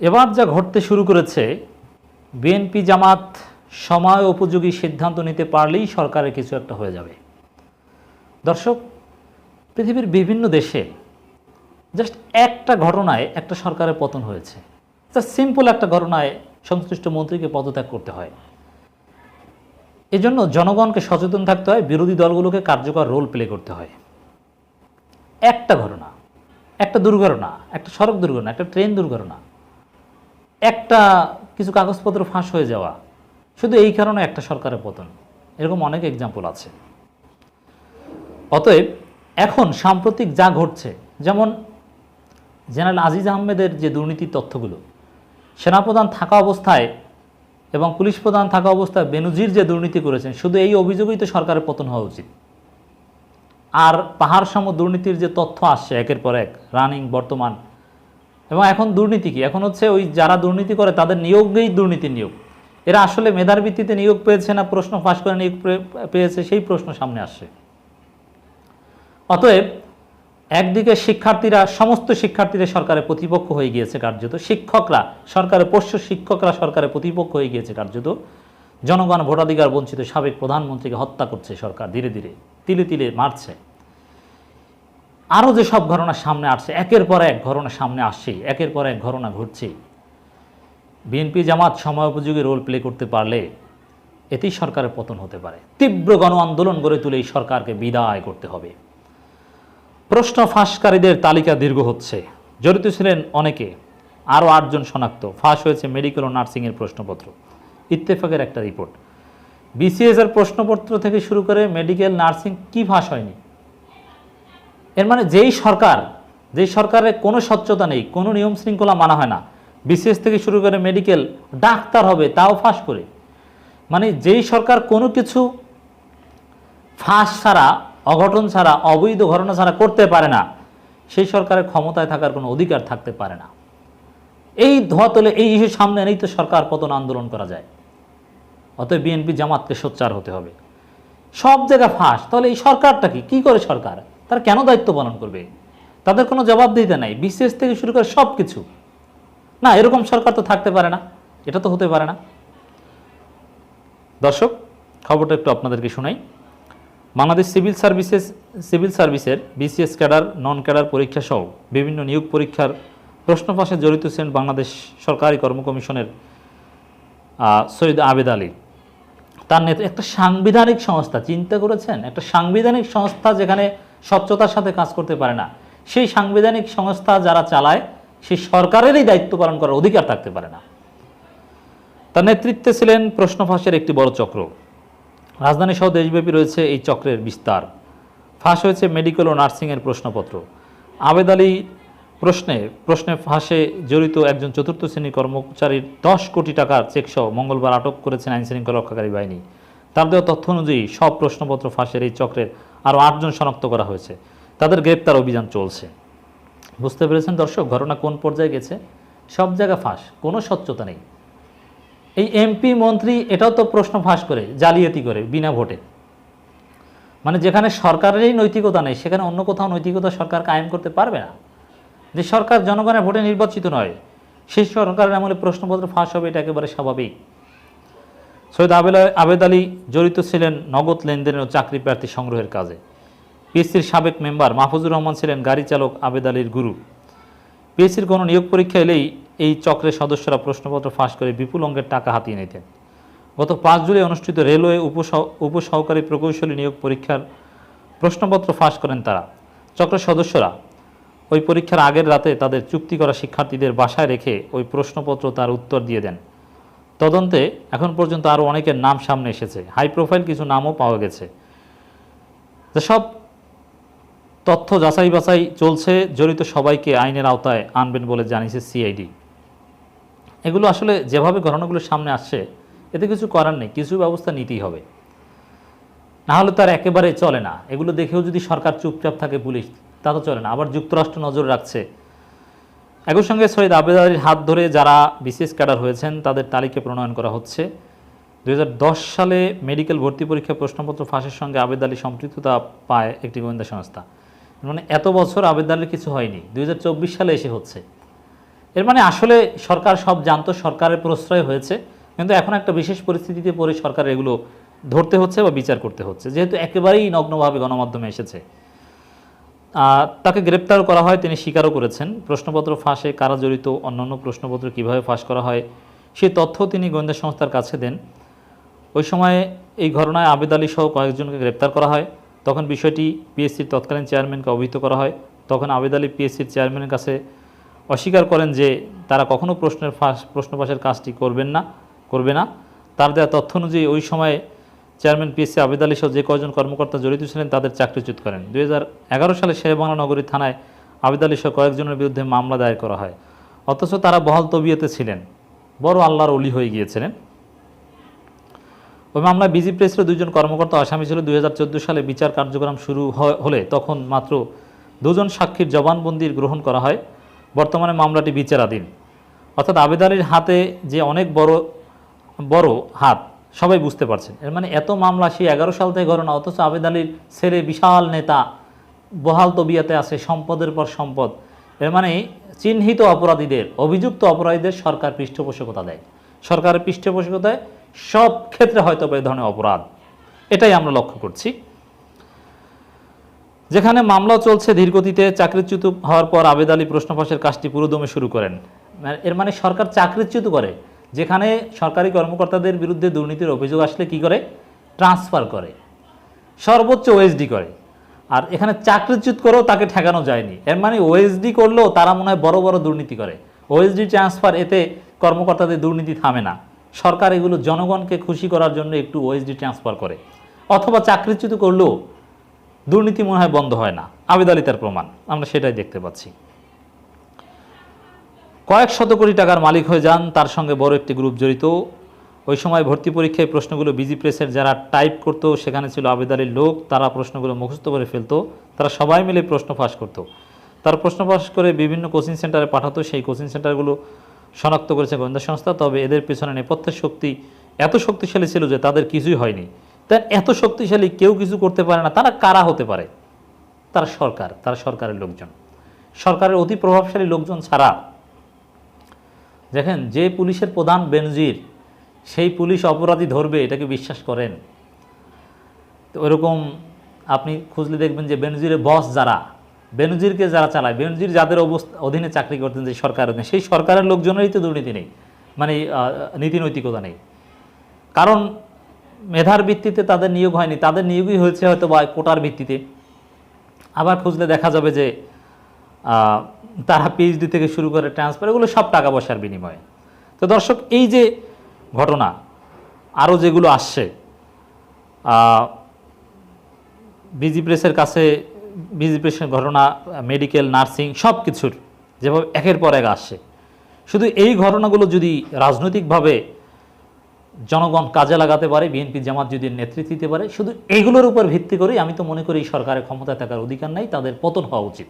এবার যা ঘটতে শুরু করেছে বিএনপি জামাত সময় উপযোগী সিদ্ধান্ত নিতে পারলেই সরকারের কিছু একটা হয়ে যাবে। দর্শক, পৃথিবীর বিভিন্ন দেশে জাস্ট একটা ঘটনায় একটা সরকারের পতন হয়েছে। জাস্ট সিম্পল একটা ঘটনায় সংশ্লিষ্ট মন্ত্রীকে পদত্যাগ করতে হয়। এজন্য জনগণকে সচেতন থাকতে হয়, বিরোধী দলগুলোকে কার্যকর রোল প্লে করতে হয়। একটা ঘটনা, একটা দুর্ঘটনা, একটা সড়ক দুর্ঘটনা, একটা ট্রেন দুর্ঘটনা একটা কিছু কাগজপত্র ফাঁস হয়ে যাওয়া। শুধু এই কারণে একটা সরকারের পতন। এরকম অনেক এক্সাম্পল আছে। অতএব, এখন সাম্প্রতিক যা ঘটছে, যেমন জেনারেল আজিজ আহমেদের যে দুর্নীতির তথ্যগুলো, সেনাপ্রধান থাকা অবস্থায় এবং পুলিশ প্রধান থাকা অবস্থায় বেনুজির যে দুর্নীতি করেছেন, শুধু এই অভিযোগেই তো সরকারের পতন হওয়া উচিত। আর পাহাড় সম দুর্নীতির যে তথ্য আসছে, একের পর এক রানিং বর্তমান এবং এখন দুর্নীতি কি? এখন হচ্ছে ওই যারা দুর্নীতি করে, তাদের নিয়োগেই দুর্নীতির নিয়োগ। এরা আসলে মেধার ভিত্তিতে নিয়োগ পেয়েছে না, প্রশ্ন ফাঁস করে নিয়োগ পেয়েছে, সেই প্রশ্ন সামনে আসছে। অতএব একদিকে শিক্ষার্থীরা, সমস্ত শিক্ষার্থীরা সরকারের প্রতিপক্ষ হয়ে গিয়েছে কার্যত। শিক্ষকরা সরকারের পোষ্য শিক্ষকরা সরকারের প্রতিপক্ষ হয়ে গিয়েছে কার্যত। জনগণ ভোটাধিকার বঞ্চিত সাবেক প্রধানমন্ত্রীকে হত্যা করছে সরকার, ধীরে ধীরে, তিলে তিলে মারছে। আরও যে সব ঘটনা সামনে আসছে, একের পর এক ঘটনা সামনে আসছে, একের পর এক ঘটনা ঘটছে। বিএনপি জামাত সময় উপযোগী রোল প্লে করতে পারলে এতেই সরকারের পতন হতে পারে। তীব্র গণ আন্দোলন গড়ে তুলে এই সরকারকে বিদায় করতে হবে। প্রশ্ন ফাঁসকারীদের তালিকা দীর্ঘ হচ্ছে। জড়িত ছিলেন অনেকে। আরও আটজন শনাক্ত। ফাঁস হয়েছে মেডিকেল ও নার্সিংয়ের প্রশ্নপত্র। ইত্তেফাকের একটা রিপোর্ট বিসিএস এর প্রশ্নপত্র থেকে শুরু করে মেডিকেল নার্সিং কি ফাঁস হয়নি? এর মানে যেই সরকার, যেই সরকারের কোনো স্বচ্ছতা নেই, কোনো নিয়ম শৃঙ্খলা মানা হয় না, বিশেষ থেকে শুরু করে মেডিকেল ডাক্তার হবে, তাও ফাঁস করে। মানে যেই সরকার কোনো কিছু ফাঁস ছাড়া, অঘটন ছাড়া, অবৈধ ঘটনা ছাড়া করতে পারে না, সেই সরকারের ক্ষমতায় থাকার কোনো অধিকার থাকতে পারে না। এই ধোয়া তোলে, এই ইস্যু সামনে এনেই তো সরকার পতন আন্দোলন করা যায়। অতএব বিএনপি জামাতকে সোচ্চার হতে হবে। সব জায়গা ফাঁস, তাহলে এই সরকারটা কি? কী করে সরকার? তারা কেন দায়িত্ব পালন করবে? তাদের কোনো জবাবদিহিতা নাই। বিশেষ থেকে শুরু করে সব কিছু না, এরকম সরকার তো থাকতে পারে না। এটা তো হতে পারে না। দর্শক, খবরটা একটু আপনাদেরকে শোনাই। বাংলাদেশ সিভিল সার্ভিসেস, সিভিল সার্ভিসের বিসিএস ক্যাডার নন ক্যাডার পরীক্ষা সহ বিভিন্ন নিয়োগ পরীক্ষার প্রশ্ন ফাঁসে জড়িত ছিলেন বাংলাদেশ সরকারি কর্ম কমিশনের সৈয়দ আবেদ আলী। তার নেতৃত্বে একটা সাংবিধানিক সংস্থা চিন্তা করেছেন? একটা সাংবিধানিক সংস্থা যেখানে স্বচ্ছতার সাথে কাজ করতে পারে না। সেই সাংবিধানিক সংস্থা যারা চালায়, সেই সরকারেরই দায়িত্ব পালন করার অধিকার থাকতে পারে না। তার নেতৃত্বে ছিলেন প্রশ্ন ফাঁসের একটি বড় চক্র। রাজধানী সহ দেশব্যাপী রয়েছে এই চক্রের বিস্তার। ফাঁস হয়েছে মেডিকেল ও নার্সিংয়ের প্রশ্নপত্র। আবেদ আলী প্রশ্নে প্রশ্নে ফাঁসে জড়িত একজন চতুর্থ শ্রেণির কর্মচারীর দশ কোটি টাকার চেকসহ মঙ্গলবার আটক করেছেন আইন শৃঙ্খলা রক্ষাকারী বাহিনী। তার দেওয়া তথ্য অনুযায়ী সব প্রশ্নপত্র ফাঁসের এই চক্রের আরও আটজন শনাক্ত করা হয়েছে। তাদের গ্রেপ্তার অভিযান চলছে। বুঝতে পেরেছেন দর্শক, ঘটনা কোন পর্যায়ে গেছে? সব জায়গা ফাঁস, কোনো স্বচ্ছতা নেই। এই এমপি মন্ত্রী এটাও তো প্রশ্ন ফাঁস করে, জালিয়াতি করে, বিনা ভোটে। মানে যেখানে সরকারেরই নৈতিকতা নেই, সেখানে অন্য কোথাও নৈতিকতা সরকার কায়েম করতে পারবে না। যে সরকার জনগণের ভোটে নির্বাচিত নয়, সেই সরকারের আমলে প্রশ্নপত্র ফাঁস হবে, এটা একেবারে স্বাভাবিক। সৈয়দ আবেল আবেদ আলী জড়িত ছিলেন নগদ লেনদেনের ও চাকরি প্রার্থী সংগ্রহের কাজে। পিএসসির সাবেক মেম্বার মাহফুজুর রহমান ছিলেন গাড়ি চালক আবেদ আলীর গুরু। পিএসসির কোনো নিয়োগ পরীক্ষা এলেই এই চক্রের সদস্যরা প্রশ্নপত্র ফাঁস করে বিপুল অঙ্কের টাকা হাতিয়ে নিতেন। গত পাঁচ জুলাই অনুষ্ঠিত রেলওয়ে উপসহ- উপসহকারী প্রকৌশলী নিয়োগ পরীক্ষার প্রশ্নপত্র ফাঁস করেন তারা। চক্রের সদস্যরা ওই পরীক্ষার আগের রাতে তাদের চুক্তি করা শিক্ষার্থীদের বাসায় রেখে ওই প্রশ্নপত্র তার উত্তর দিয়ে দেন। তদন্তে এখন পর্যন্ত আরও অনেকের নাম সামনে এসেছে। হাই প্রোফাইল কিছু নামও পাওয়া গেছে। সব তথ্য যাচাই বাছাই চলছে, জড়িত সবাইকে আইনের আওতায় আনবেন বলে জানিয়েছে সিআইডি। এগুলো আসলে যেভাবে ঘটনাগুলো সামনে আসছে, এতে কিছু করার নেই, কিছু ব্যবস্থা নিতেই হবে। না হলে তার একেবারে চলে না। এগুলো দেখেও যদি সরকার চুপচাপ থাকে পুলিশ, তা তো চলে না। আবার যুক্তরাষ্ট্র নজর রাখছে একই সঙ্গে সৈয়দ আবেদ আলীর হাত ধরে যারা বিশেষ ক্যাডার হয়েছেন, তাদের তালিকা প্রণয়ন করা হচ্ছে। দুই হাজার দশ সালে মেডিকেল ভর্তি পরীক্ষা প্রশ্নপত্র ফাঁসের সঙ্গে আবেদ আলী সম্পৃক্ততা পায় একটি গোয়েন্দা সংস্থা। মানে এত বছর আবেদ আলীর কিছু হয়নি, দুই হাজার চব্বিশ সালে এসে হচ্ছে। এর মানে আসলে সরকার সব জানতো, সরকারের প্রশ্রয় হয়েছে, কিন্তু এখন একটা বিশেষ পরিস্থিতিতে পড়ে সরকার এগুলো ধরতে হচ্ছে বা বিচার করতে হচ্ছে। যেহেতু একেবারেই নগ্নভাবে গণমাধ্যমে এসেছে। তাকে গ্রেপ্তার করা হয়, তিনি স্বীকারও করেছেন। প্রশ্নপত্র ফাঁসে কারা জড়িত, অন্যান্য প্রশ্নপত্র কীভাবে ফাঁস করা হয় সেই তথ্য তিনি গোয়েন্দা সংস্থার কাছে দেন। ওই সময়ে এই ঘটনায় আবেদ আলী সহ কয়েকজনকে গ্রেপ্তার করা হয়। তখন বিষয়টি পিএসসির তৎকালীন চেয়ারম্যানকে অবহিত করা হয়। তখন আবেদ আলী পিএসসির চেয়ারম্যানের কাছে অস্বীকার করেন যে তারা কখনো প্রশ্নের ফাঁস, প্রশ্ন ফাঁসের কাজটি করবেন না, করবে না। তার দেওয়া তথ্য অনুযায়ী ওই সময়ে চেয়ারম্যান পিএসসি আবেদ আলী সহ যে কয়জন কর্মকর্তা জড়িত ছিলেন তাদের চাকরিচ্যুত করেন। দুই হাজার এগারো সালে শেরেবাংলা নগরী থানায় আবেদ আলী সহ কয়েকজনের বিরুদ্ধে মামলা দায়ের করা হয়। অথচ তারা বহাল তবিয়তে ছিলেন। বড় আল্লাহর অলি হয়ে গিয়েছিলেন। ওই মামলায় বিজি প্রেসের দুজন কর্মকর্তা আসামি ছিল। দুই হাজার চোদ্দ সালে বিচার কার্যক্রম শুরু হলে তখন মাত্র দুজন সাক্ষীর জবানবন্দির গ্রহণ করা হয়। বর্তমানে মামলাটি বিচারাধীন। অর্থাৎ আবেদ আলীর হাতে যে অনেক বড় বড় হাত সবাই বুঝতে পারছেন এর মানে এত মামলা, সেই এগারো সাল থেকে ঘটনা অথচ আবেদ আলীর ছেলে বিশাল নেতা, বহাল তবিয়াতে আছে, সম্পদের পর সম্পদ। এর মানে চিহ্নিত অপরাধীদের, অভিযুক্ত অপরাধীদের সরকার পৃষ্ঠপোষকতা দেয়। সরকারের পৃষ্ঠপোষকতায় সব ক্ষেত্রে হয়তো এই ধরনের অপরাধ। এটাই আমরা লক্ষ্য করছি। যেখানে মামলা চলছে ধীরগতিতে, চাকরিচ্যুত হওয়ার পর আবেদ আলী প্রশ্ন ফাঁসের কাজটি পুরোদমে শুরু করেন। এর মানে সরকার চাকরিচ্যুত করে। যেখানে সরকারি কর্মকর্তাদের বিরুদ্ধে দুর্নীতির অভিযোগ আসলে কি করে? ট্রান্সফার করে। সর্বোচ্চ ওএসডি করে। আর এখানে চাকরিচ্যুত করেও তাকে ঠেকানো যায়নি। এর মানে ওএসডি করলেও তারা মনে হয় বড় বড় দুর্নীতি করে। ওএসডি ট্রান্সফার এতে কর্মকর্তাদের দুর্নীতি থামে না। সরকার এগুলো জনগণকে খুশি করার জন্য একটু ওএসডি ট্রান্সফার করে। অথবা চাকরিচ্যুত করলেও দুর্নীতি মনে হয় বন্ধ হয় না। আবেদ আলী তার প্রমাণ। আমরা সেটাই দেখতে পাচ্ছি। কয়েক শত কোটি টাকার মালিক হয়ে যান, তার সঙ্গে বড় একটি গ্রুপ জড়িত। ওই সময় ভর্তি পরীক্ষায় প্রশ্নগুলো বিজি প্রেসের যারা টাইপ করতো, সেখানে ছিল আবেদ আলীর লোক, তারা প্রশ্নগুলো মুখস্থ করে ফেলতো, তারা সবাই মিলে প্রশ্ন ফাঁস করতো। তার প্রশ্ন ফাঁস করে বিভিন্ন কোচিং সেন্টারে পাঠাতো, সেই কোচিং সেন্টারগুলো শনাক্ত করেছে গোয়েন্দা সংস্থা, তবে এদের পেছনে নেপথ্যের শক্তি এত শক্তিশালী ছিল যে তাদের কিছুই হয়নি। তাই এত শক্তিশালী কেউ কিছু করতে পারে না, তারা কারা হতে পারে? তারা সরকার, তারা সরকারের লোকজন। সরকারের অতি প্রভাবশালী লোকজন ছাড়া দেখেন, যে পুলিশের প্রধান বেনজির, সেই পুলিশ অপরাধী ধরবে এটাকে বিশ্বাস করেন? তো ওরকম আপনি খুঁজলে দেখবেন যে বেনজিরের বস যারা, বেনজিরকে যারা চালায়, বেনজির যাদের অবস্থা, অধীনে চাকরি করতেন যে সরকারের অধীনে সেই সরকারের লোকজনেরই তো দুর্নীতি নেই মানে নীতি নৈতিকতা নেই। কারণ মেধার ভিত্তিতে তাদের নিয়োগ হয়নি, তাদের নিয়োগই হয়েছে হয়তো বা কোটার ভিত্তিতে। আবার খুঁজলে দেখা যাবে যে তারা পিএইচডি থেকে শুরু করে ট্রান্সফার এগুলো সব টাকা পয়সার বিনিময়ে। তো দর্শক, এই যে ঘটনা আরও যেগুলো আসছে বিজি প্রেসের কাছে বিজি প্রেসের ঘটনা মেডিকেল নার্সিং সব কিছুর যেভাবে একের পর এক আসছে। শুধু এই ঘটনাগুলো যদি রাজনৈতিকভাবে জনগণ কাজে লাগাতে পারে বিএনপি জামাত যদি নেতৃত্ব দিতে পারে, শুধু এইগুলোর উপর ভিত্তি করেই আমি তো মনে করি সরকারের ক্ষমতা থাকার অধিকার নাই, তাদের পতন হওয়া উচিত।